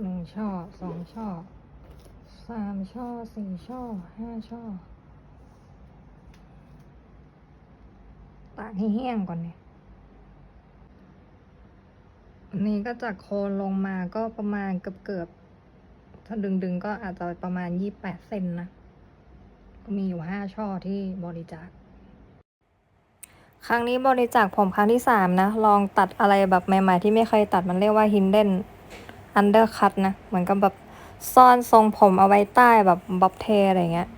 หนึ่งช่อสองช่อสามช่อสี่ช่อห้าช่อตากให้แห้งก่อนเนี่ยนนี้ก็จากโคนลงมาก็ประมาณเกือบเกือบถ้าดึงดึงก็อาจจะประมาณยี่แปดเซนนะ ก็มีอยู่ห้าช่อที่บริจาค ครั้งนี้บริจาคผมครั้งที่สามนะ ลองตัดอะไรแบบใหม่ ๆ ที่ไม่เคยตัดมันเรียกว่า hidden undercut นะ เหมือนกับแบบซ่อนทรงผมเอาไว้ใต้แบบบ๊อบเทอะไรเงี้ย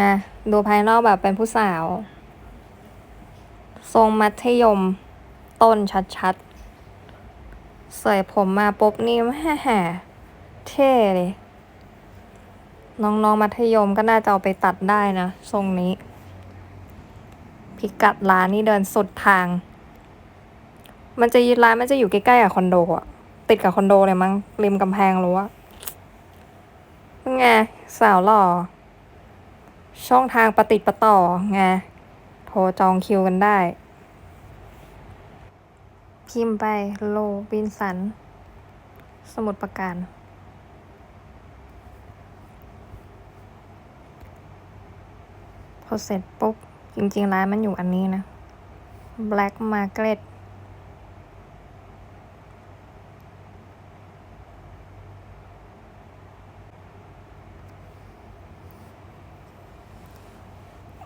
อะดูภายนอกแบบเป็นผู้สาว ทรงมัธยมต้นชัดๆ ใส่ผมมาปุ๊บนี่แม่เท่เลย น้องๆ มัธยมก็น่าจะเอาไปตัดได้นะ ทรงนี้ พิกัดร้านนี่เดินสุดทาง มันจะร้านมันจะอยู่ใกล้ๆกับคอนโดอะ ติดกับคอนโดเลยมั้งริมกำแพงรั้วไงสาวหล่อ ช่องทางประติดประต่อไงโทรจองคิวกันได้ พิมพ์ไปโลบินสัน สมุดประการ พอเสร็จปุ๊บ จริงๆ ร้านมันอยู่อันนี้นะ Black Market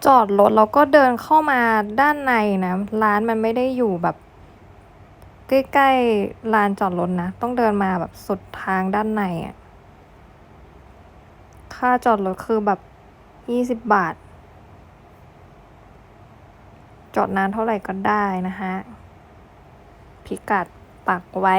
จอดรถแล้วก็เดินเข้ามาด้านในนะ ร้านมันไม่ได้อยู่แบบ ใกล้ๆลานจอดรถนะ ต้องเดินมาแบบสุดทางด้านในอะค่าจอดรถคือแบบยี่สิบบาท จอดนานเท่าไหร่ก็ได้นะฮะ พิกัดปักไว้